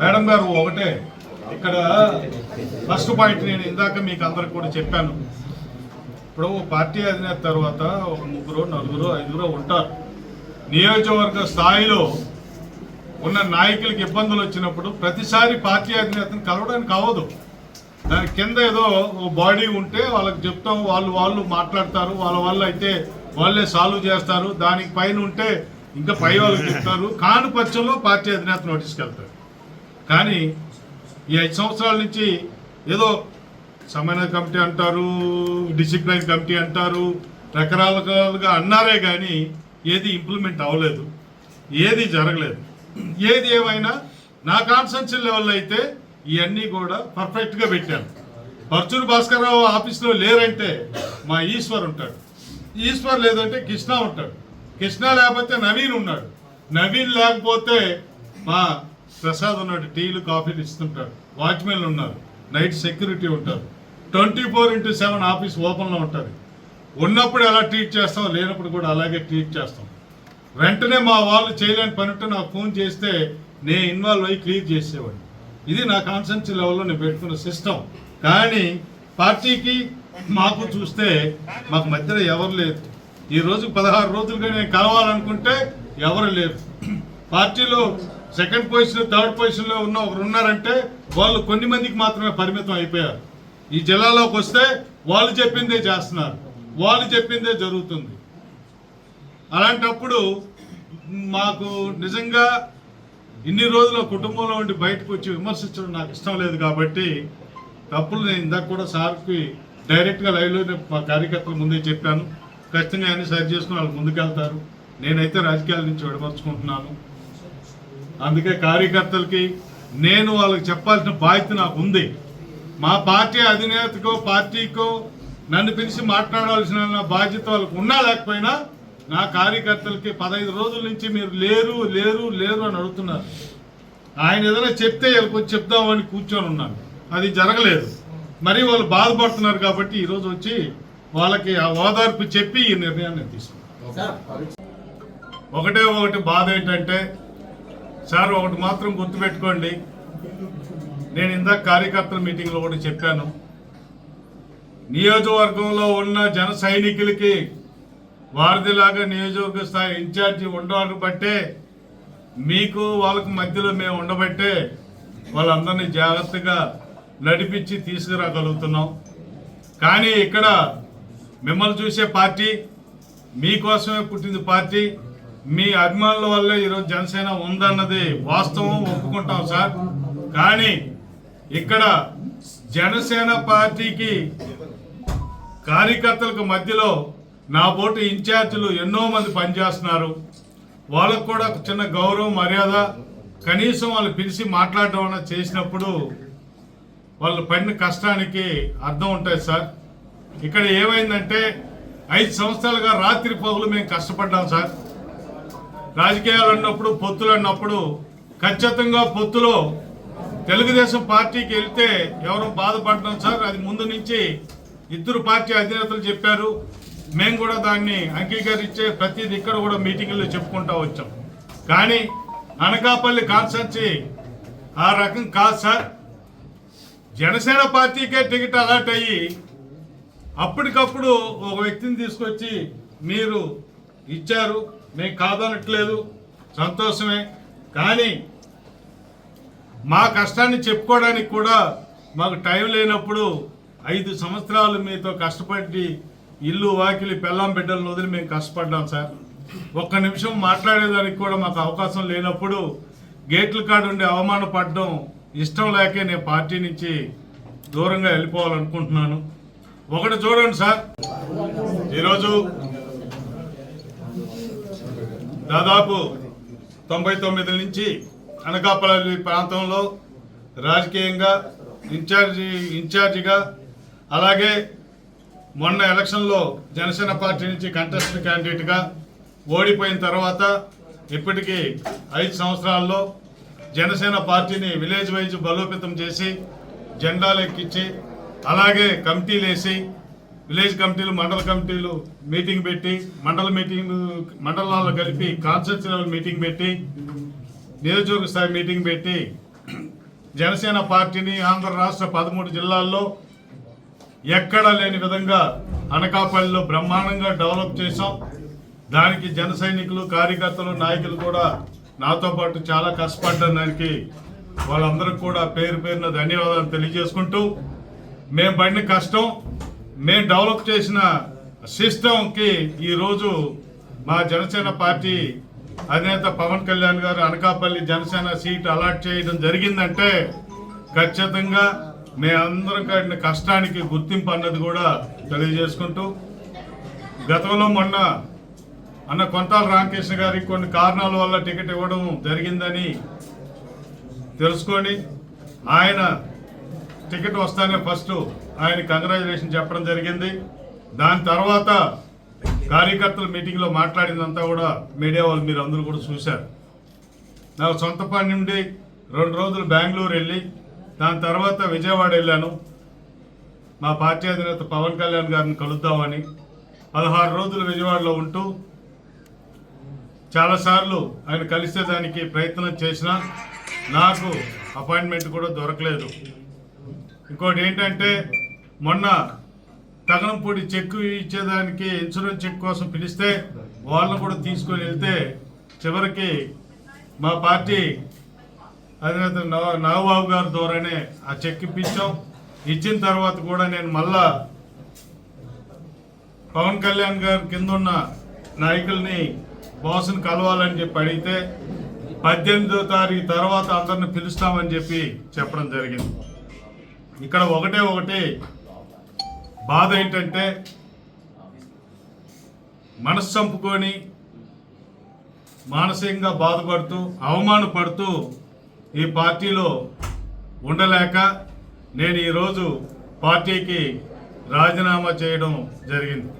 Madam గారు ఒకటే. ఇక్కడ ఫస్ట్ పాయింట్ నేను ఇందాక మీకు అందరికి కూడా చెప్పాను. ఇప్పుడు పార్టీ అధినేత తర్వాత ఒక ముగ్గురు నలుగురు ఐదుగురు ఉంటారు. నియోజకవర్గ స్థాయిలో ఉన్న నాయకులకి ఇబ్బందులు వచ్చినప్పుడు ప్రతిసారి పార్టీ అధినేతను కలవడానికి అవ్వదు దాని కింద ఏదో బాడీ ఉంటే వాళ్ళకి చెప్తాం వాళ్ళు వాళ్ళు మాట్లాడతారు వాళ్ళ వల్ల అయితే వాళ్ళే సాల్వ్ చేస్తారు. దానికి పైన ఉంటే ఇంకా పై వాళ్ళకి చెప్తారు. కాని పక్షంలో పార్టీ అధినేత నోటీస్కి వెళ్తారు. కానీ ఈ ఐదు సంవత్సరాల నుంచి ఏదో సమన్వయ కమిటీ అంటారు డిసిప్లిన్ కమిటీ అంటారు రకరకాలుగా అన్నారే కానీ ఏది ఇంప్లిమెంట్ అవ్వలేదు ఏది జరగలేదు. ఏది ఏమైనా నా కాన్సెన్షన్ లెవెల్ అయితే ఇవన్నీ కూడా పర్ఫెక్ట్గా పెట్టాను. పర్చూరు భాస్కరరావు ఆఫీస్లో లేరంటే మా ఈశ్వర్ ఉంటాడు. ఈశ్వర్ లేదంటే కృష్ణ ఉంటాడు. కృష్ణ లేకపోతే నవీన్ ఉన్నాడు. నవీన్ లేకపోతే మా ప్రసాద్ ఉన్నాడు టీలు కాఫీలు ఇస్తుంటాడు. వాచ్మెన్లు ఉన్నారు. నైట్ సెక్యూరిటీ ఉంటారు. Twenty four into seven office ఓపెన్లో ఉంటుంది ఉన్నప్పుడు ఎలా ట్రీట్ చేస్తాం లేనప్పుడు కూడా అలాగే ట్రీట్ చేస్తాం. వెంటనే మా వాళ్ళు చేయలేని పని ఉంటే నాకు ఫోన్ చేస్తే నేను ఇన్వాల్వ్ అయ్యి క్లియర్ చేసేవాడిని. ఇది నా కాన్సెన్సీ లెవెల్లో నేను పెట్టుకున్న సిస్టమ్ కానీ పార్టీకి మాకు చూస్తే మాకు మధ్యలో ఎవరు లేరు. ఈ రోజు పదహారు రోజులుగా నేను కలవాలనుకుంటే ఎవరు లేరు. పార్టీలో సెకండ్ పొజిషన్ థర్డ్ పొజిషన్లో ఉన్న ఒకరు ఉన్నారంటే వాళ్ళు కొన్ని మందికి మాత్రమే పరిమితం అయిపోయారు. ఈ జిల్లాలోకి వస్తే వాళ్ళు చెప్పిందే చేస్తున్నారు. వాళ్ళు చెప్పిందే జరుగుతుంది. అలాంటప్పుడు మాకు నిజంగా ఇన్ని రోజుల కుటుంబంలో ఉండి బయటకు వచ్చి విమర్శించడం నాకు ఇష్టం లేదు కాబట్టి తప్పులు నేను ఇందాక కూడా సార్కి డైరెక్ట్గా లైవ్లో మా కార్యకర్తల ముందే చెప్పాను. ఖచ్చితంగా అన్ని సరి చేసుకుని వాళ్ళు ముందుకెళ్తారు. నేనైతే రాజకీయాల నుంచి విడమర్చుకుంటున్నాను. అందుకే కార్యకర్తలకి నేను వాళ్ళకి చెప్పాల్సిన బాధ్యత నాకు ఉంది. మా పార్టీ అధినేతకో పార్టీకో నన్ను పిలిచి మాట్లాడాల్సిన బాధ్యత వాళ్ళకు ఉన్నా లేకపోయినా నా కార్యకర్తలకి పదహైదు రోజుల నుంచి మీరు లేరు లేరు లేరు అని అడుగుతున్నారు. ఆయన ఏదైనా చెప్తే వీళ్ళకి వచ్చి చెప్దామని కూర్చొని ఉన్నాను. అది జరగలేదు. మరి వాళ్ళు బాధపడుతున్నారు కాబట్టి ఈరోజు వచ్చి వాళ్ళకి ఆ ఓదార్పు చెప్పి ఈ నిర్ణయాన్ని నేను తీసుకున్నాను. ఒకటే ఒకటి బాధ ఏంటంటే సార్ ఒకటి మాత్రం గుర్తుపెట్టుకోండి. నేను ఇందాక కార్యకర్తల మీటింగ్లో ఒకటి చెప్పాను. నియోజకవర్గంలో ఉన్న జన సైనికులకి వారిదిలాగా నియోజకవర్గ స్థాయి ఇన్ఛార్జి ఉండవాలని బట్టే మీకు వాళ్ళకు మధ్యలో మేము ఉండబట్టే వాళ్ళందరినీ జాగ్రత్తగా నడిపించి తీసుకురాగలుగుతున్నాం. కానీ ఇక్కడ మిమ్మల్ని చూసే పార్టీ మీకోసమే పుట్టింది పార్టీ. మీ అభిమానుల వల్లే ఈరోజు జనసేన ఉందన్నది వాస్తవం ఒప్పుకుంటాం సార్. కానీ ఇక్కడ జనసేన పార్టీకి కార్యకర్తలకు మధ్యలో నా బోటు ఇన్ఛార్జీలు ఎన్నో మంది పనిచేస్తున్నారు. వాళ్ళకు కూడా ఒక చిన్న గౌరవం మర్యాద కనీసం వాళ్ళు పిలిచి మాట్లాడడం అన్న చేసినప్పుడు వాళ్ళు పడిన కష్టానికి అర్థం ఉంటుంది సార్. ఇక్కడ ఏమైందంటే ఐదు సంవత్సరాలుగా రాత్రి పగులు మేము కష్టపడ్డాం సార్. రాజకీయాలు అన్నప్పుడు పొత్తులు అన్నప్పుడు ఖచ్చితంగా పొత్తులో తెలుగుదేశం పార్టీకి వెళ్తే ఎవరు బాధపడడం సార్? అది ముందు నుంచి ఇద్దరు పార్టీ అధినేతలు చెప్పారు. మేము కూడా దాన్ని అంగీకరించే ప్రతిది ఇక్కడ కూడా మీటింగుల్లో చెప్పుకుంటా వచ్చాం. కానీ అనకాపల్లి కాన్సర్చి ఆ రకం కాదు సార్. జనసేన పార్టీకే టికెట్ అలాట్ అయ్యి అప్పటికప్పుడు ఒక వ్యక్తిని తీసుకొచ్చి మీరు ఇచ్చారు. మేము కాదనట్లేదు. సంతోషమే. కానీ మా కష్టాన్ని చెప్పుకోవడానికి కూడా మాకు టైం లేనప్పుడు ఐదు సంవత్సరాలు మీతో కష్టపడి ఇల్లు వాకిలి పెళ్ళాం బిడ్డలను వదిలి మేము కష్టపడ్డాం సార్. ఒక్క నిమిషం మాట్లాడేదానికి కూడా మాకు అవకాశం లేనప్పుడు గేట్ల కాడ ఉండి అవమానపడడం ఇష్టం లేకే నేను పార్టీ నుంచి దూరంగా వెళ్ళిపోవాలనుకుంటున్నాను. ఒకటి చూడండి సార్. ఈరోజు దాదాపు తొంభై తొమ్మిది నుంచి అనకాపల్లి ప్రాంతంలో రాజకీయంగా ఇన్ఛార్జి ఇన్ఛార్జిగా అలాగే మొన్న ఎలక్షన్లో జనసేన పార్టీ నుంచి కంటెస్ట్ క్యాండిడేట్గా ఓడిపోయిన తర్వాత ఇప్పటికీ ఐదు సంవత్సరాల్లో జనసేన పార్టీని విలేజ్ వైజ్ బలోపేతం చేసి జెండాలు ఎక్కించి అలాగే కమిటీలు వేసి విలేజ్ కమిటీలు మండల కమిటీలు మీటింగ్ పెట్టి మండల మీటింగ్ మండలాల్లో కలిపి కాన్స్టిట్యూషన్ మీటింగ్ పెట్టి నియోజకవర్గ స్థాయి మీటింగ్ పెట్టి జనసేన పార్టీని ఆంధ్ర రాష్ట్ర పదమూడు జిల్లాల్లో ఎక్కడా లేని విధంగా అనకాపల్లిలో బ్రహ్మాండంగా డెవలప్ చేశాం. దానికి జన సైనికులు కార్యకర్తలు నాయకులు కూడా నాతో పాటు చాలా కష్టపడ్డానికి వాళ్ళందరికీ కూడా పేరు పేరున ధన్యవాదాలు తెలియజేసుకుంటూ మేము పడిన కష్టం మేము డెవలప్ చేసిన సిస్టంకి ఈరోజు మా జనసేన పార్టీ అధినేత పవన్ కళ్యాణ్ గారు అనకాపల్లి జనసేన సీట్ అలాట్ చేయడం జరిగిందంటే ఖచ్చితంగా మేమందరం పడిన కష్టానికి గుర్తింపు అన్నది కూడా తెలియజేసుకుంటూ గతంలో మొన్న అన్న కొంతాల రామకృష్ణ గారికి కొన్ని కారణాల వల్ల టికెట్ ఇవ్వడం జరిగిందని తెలుసుకొని ఆయన టికెట్ వస్తానే ఫస్ట్ ఆయన కంగ్రాచులేషన్ చెప్పడం జరిగింది. దాని తర్వాత కార్యకర్తల మీటింగ్లో మాట్లాడిందంతా కూడా మీడియా వాళ్ళు మీరు అందరూ కూడా చూశారు. నా సొంత పని నుండి రెండు రోజులు బెంగళూరు వెళ్ళి దాని తర్వాత విజయవాడ వెళ్ళాను. మా పార్టీ అధినేత పవన్ కళ్యాణ్ గారిని కలుద్దామని పదహారు రోజులు విజయవాడలో ఉంటూ చాలాసార్లు ఆయన కలిసేదానికి ప్రయత్నం చేసినా నాకు అపాయింట్మెంట్ కూడా దొరకలేదు. ఇంకోటి ఏంటంటే మొన్న తగనంపూడి చెక్కు ఇచ్చేదానికి ఇన్సూరెన్స్ చెక్ కోసం పిలిస్తే వాళ్ళని కూడా తీసుకొని వెళ్తే చివరికి మా పార్టీ అధినేత నవ నాగబాబు గారి ద్వారానే ఆ చెక్ ఇప్పించాం. ఇచ్చిన తర్వాత కూడా నేను మళ్ళా పవన్ కళ్యాణ్ గారి కింద ఉన్న నాయకుల్ని బాసుని కలవాలని చెప్పి అడిగితే పద్దెనిమిదో తారీఖు తర్వాత అందరిని పిలుస్తామని చెప్పి చెప్పడం జరిగింది. ఇక్కడ ఒకటే ఒకటి. బాధ ఏంటంటే మనసు చంపుకొని మానసికంగా బాధపడుతూ అవమానపడుతూ ఈ పార్టీలో ఉండలేక నేను ఈరోజు పార్టీకి రాజీనామా చేయడం జరిగింది.